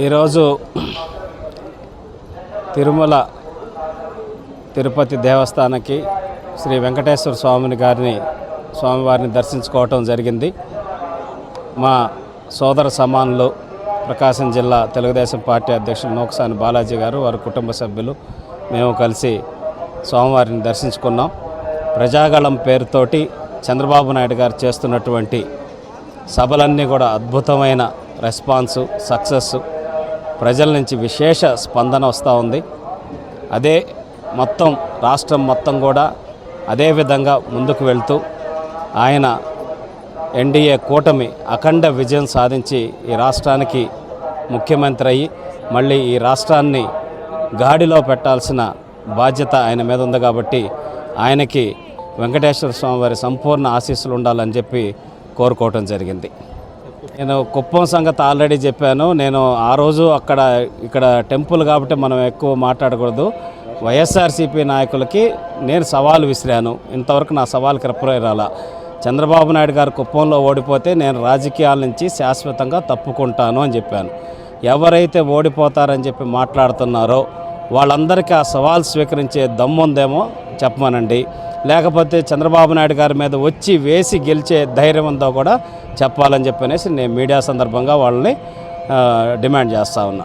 ఈరోజు తిరుమల తిరుపతి దేవస్థానానికి శ్రీ వెంకటేశ్వర స్వామిని గారిని స్వామివారిని దర్శించుకోవటం జరిగింది. మా సోదర సమానులు ప్రకాశం జిల్లా తెలుగుదేశం పార్టీ అధ్యక్షులు నోకసాని బాలాజీ గారు వారి కుటుంబ సభ్యులు మేము కలిసి స్వామివారిని దర్శించుకున్నాం. ప్రజాగళం పేరుతోటి చంద్రబాబు నాయుడు గారు చేస్తున్నటువంటి సభలన్నీ కూడా అద్భుతమైన రెస్పాన్సు సక్సెస్ ప్రజల నుంచి విశేష స్పందన వస్తూ ఉంది. అదే మొత్తం రాష్ట్రం మొత్తం కూడా అదే విధంగా ముందుకు వెళ్తూ ఆయన ఎన్డీఏ కూటమి అఖండ విజయం సాధించి ఈ రాష్ట్రానికి ముఖ్యమంత్రి అయ్యి మళ్ళీ ఈ రాష్ట్రాన్ని గాడిలో పెట్టాల్సిన బాధ్యత ఆయన మీద ఉంది కాబట్టి ఆయనకి వెంకటేశ్వర స్వామి వారి సంపూర్ణ ఆశీస్సులు ఉండాలని చెప్పి కోరుకోవటం జరిగింది. నేను కుప్పం సంగతి ఆల్రెడీ చెప్పాను. నేను ఆ రోజు అక్కడ ఇక్కడ టెంపుల్ కాబట్టి మనం ఎక్కువ మాట్లాడకూడదు. వైఎస్ఆర్సీపీ నాయకులకి నేను సవాల్ విసిరాను. ఇంతవరకు నా సవాల్కి రిప్లై చంద్రబాబు నాయుడు గారు కుప్పంలో ఓడిపోతే నేను రాజకీయాల నుంచి శాశ్వతంగా తప్పుకుంటాను అని చెప్పాను. ఎవరైతే ఓడిపోతారని చెప్పి మాట్లాడుతున్నారో వాళ్ళందరికీ ఆ సవాల్ స్వీకరించే దమ్ముందేమో చెప్పమనండి. లేకపోతే చంద్రబాబు నాయుడు గారి మీద వచ్చి వేసి గెలిచే ధైర్యం ఉందో కూడా చెప్పాలని చెప్పనేసి నేను మీడియా సందర్భంగా వాళ్ళని డిమాండ్ చేస్తూ ఉన్నా.